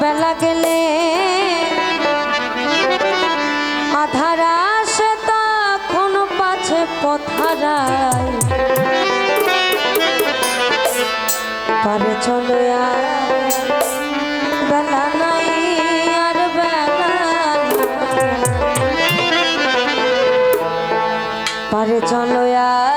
বেলা গেলে আধারা সে তখন পাছে পথারায় পারে চলো বেলা নাই, আর বেলা। পারে চলো আর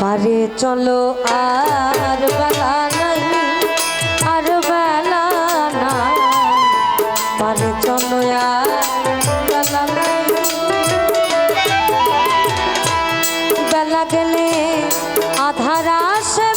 পারে চলো আর বেলা নাই, আর বেলা নাই। পারে চলো বেলা নাই। বেলা গেলে আধার আসে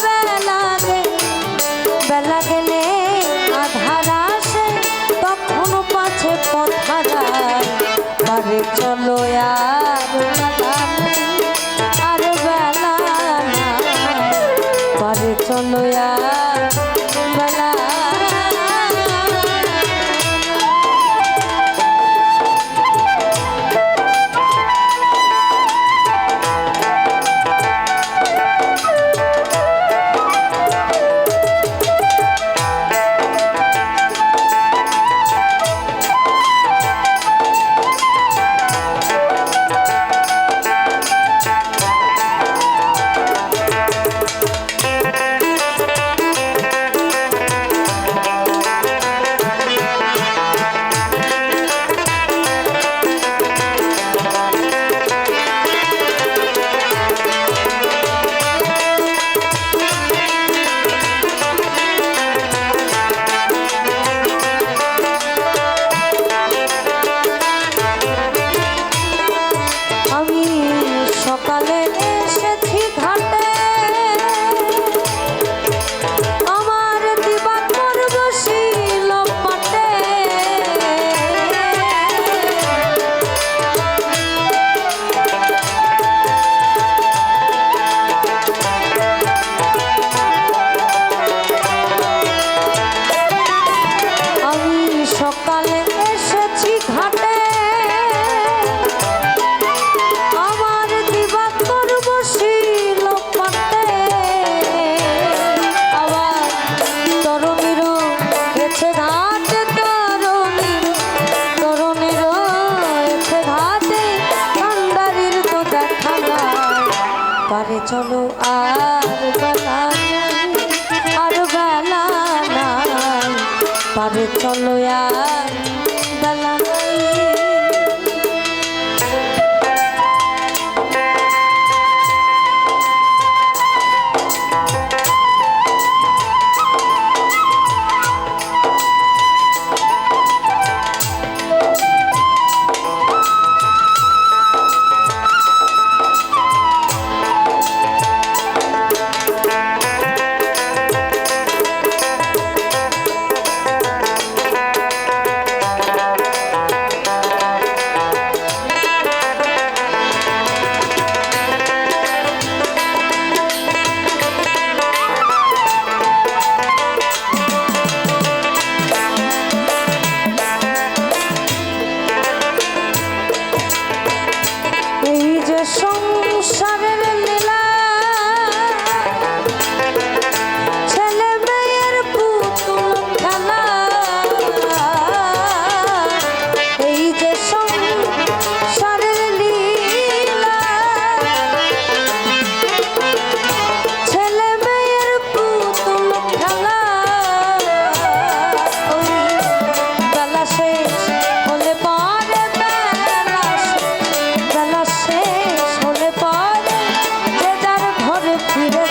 চলো আর বেলা আর বেলা নাই। পারে চলো আর সংসারের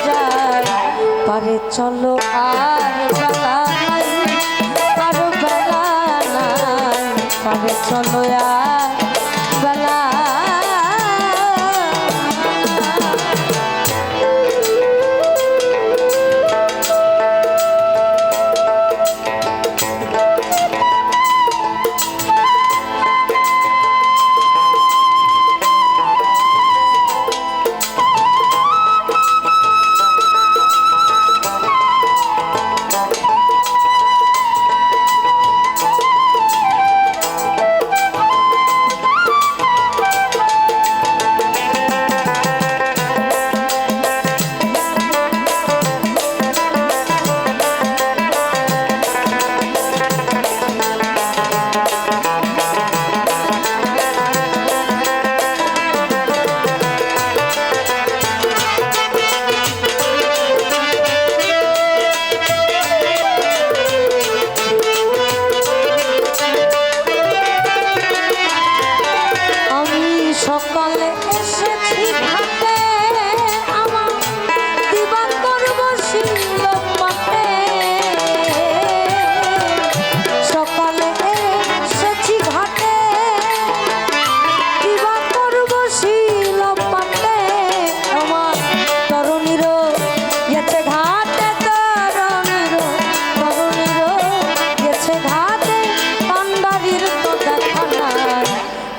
যায় পারে চলো আর বেলা নাই আর বেলা নাই পারে চলো আর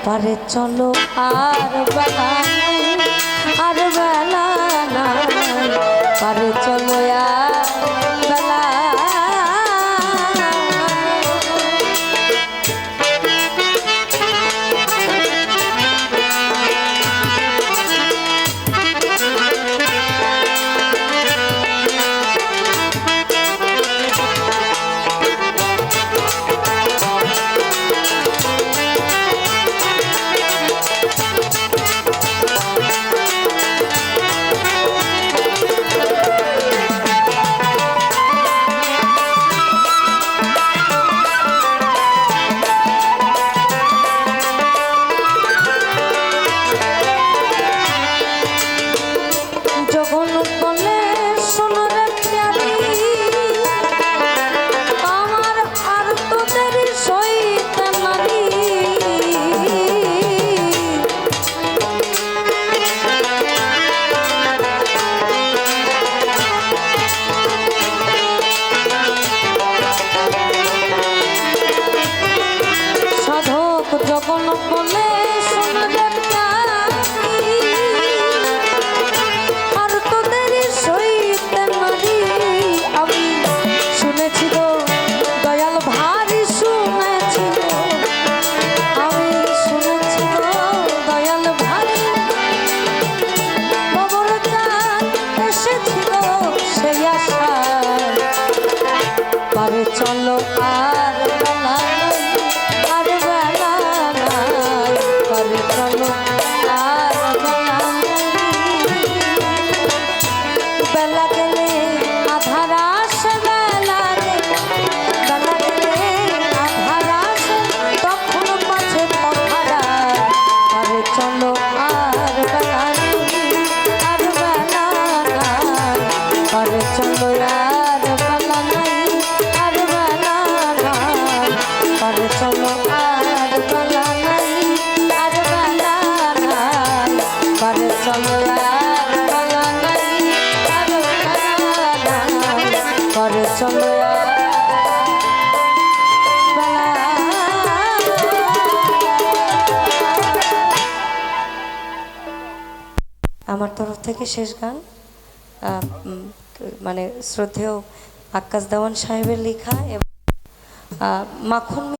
পারে চলো আর বেলা আর বেলা না পারে চলো আর আমার তরফ থেকে শেষ গান। মানে শ্রদ্ধেয় আকাশ দেওয়ান সাহেবের লেখা এবং মাখন